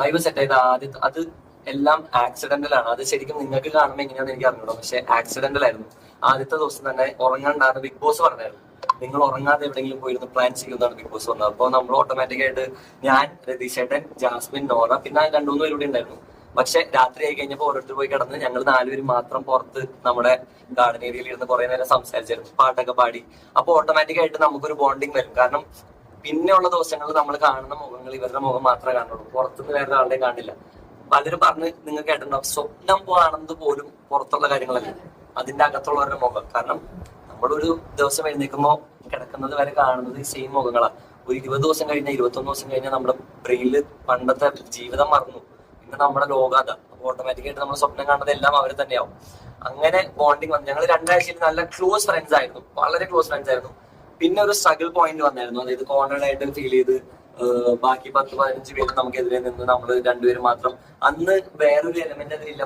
Vibe set ചെയ്ത ആദ്യം അത് എല്ലാം ആക്സിഡന്റൽ ആണ്. അത് ശരിക്കും നിങ്ങൾക്ക് കാണുമ്പോൾ എങ്ങനെയാണെന്ന് എനിക്ക് അറിഞ്ഞോളൂ പക്ഷെ ആക്സിഡന്റൽ ആയിരുന്നു. ആദ്യത്തെ ദിവസം തന്നെ ഉറങ്ങാണ്ടാണ് ബിഗ് ബോസ് പറഞ്ഞായിരുന്നു. നിങ്ങൾ ഉറങ്ങാതെ എവിടെയെങ്കിലും പോയിരുന്ന് പ്ലാൻ ചെയ്യുന്നതാണ് ബിഗ് ബോസ് വന്നത്. അപ്പോൾ നമ്മൾ ഓട്ടോമാറ്റിക് ആയിട്ട് ഞാൻ രതീഷേട്ടൻ ജാസ്മിൻ നോറ പിന്നെ രണ്ടു പേരും കൂടി ഉണ്ടായിരുന്നു. പക്ഷെ രാത്രി ആയി കഴിഞ്ഞപ്പോൾ ഓരോരുത്തർ പോയി കിടന്ന് ഞങ്ങൾ നാലുപേരും മാത്രം പുറത്ത് നമ്മുടെ ഗാർഡൻ ഏരിയയിൽ ഇരുന്ന് കുറെ നേരം സംസാരിച്ചായിരുന്നു. പാട്ടൊക്കെ പാടി. അപ്പോൾ ഓട്ടോമാറ്റിക് ആയിട്ട് നമുക്കൊരു ബോണ്ടിങ് വരും. കാരണം പിന്നെയുള്ള ദിവസങ്ങളിൽ നമ്മൾ കാണുന്ന മുഖങ്ങൾ ഇവരുടെ മുഖം മാത്രമേ കാണുള്ളൂ. പുറത്തുനിന്ന് വേറെ ആളുടെയും കാണില്ല. പലരും പറഞ്ഞ് നിങ്ങൾ കേട്ടിട്ടുണ്ടാവും സ്വപ്നം കാണുന്നത് പോലും പുറത്തുള്ള കാര്യങ്ങളല്ല. അതിന്റെ അകത്തുള്ളവരുടെ മുഖം. കാരണം നമ്മളൊരു ദിവസം എഴുന്നേൽക്കുമ്പോൾ കിടക്കുന്നത് വരെ കാണുന്നത് സെയിം മുഖങ്ങളാണ് ഒരു ഇരുപത് ദിവസം കഴിഞ്ഞാൽ ഇരുപത്തൊന്ന് ദിവസം കഴിഞ്ഞാൽ നമ്മുടെ ബ്രെയിനിൽ പണ്ടത്തെ ജീവിതം മറന്നു. പിന്നെ നമ്മുടെ ലോകാത ഓട്ടോമാറ്റിക്കായിട്ട് നമ്മൾ സ്വപ്നം കാണുന്നത് എല്ലാം അവർ തന്നെയാവും. അങ്ങനെ ബോണ്ടിങ് വന്നു. ഞങ്ങൾ രണ്ടാഴ്ചയിൽ നല്ല ക്ലോസ് ഫ്രണ്ട്സ് ആയിരുന്നു. വളരെ ക്ലോസ് ഫ്രണ്ട്സ് ആയിരുന്നു. പിന്നെ ഒരു സ്ട്രഗിൾ പോയിന്റ് വന്നായിരുന്നു. അതായത് കോൺഫിഡന്റ് ആയിട്ട് ഫീൽ ചെയ്ത് ബാക്കി പത്ത് പതിനഞ്ച് പേര് നമുക്കെതിരെ നിന്ന് നമ്മൾ രണ്ടുപേരും മാത്രം അന്ന് വേറൊരു എലമെന്റ് അതിലില്ല.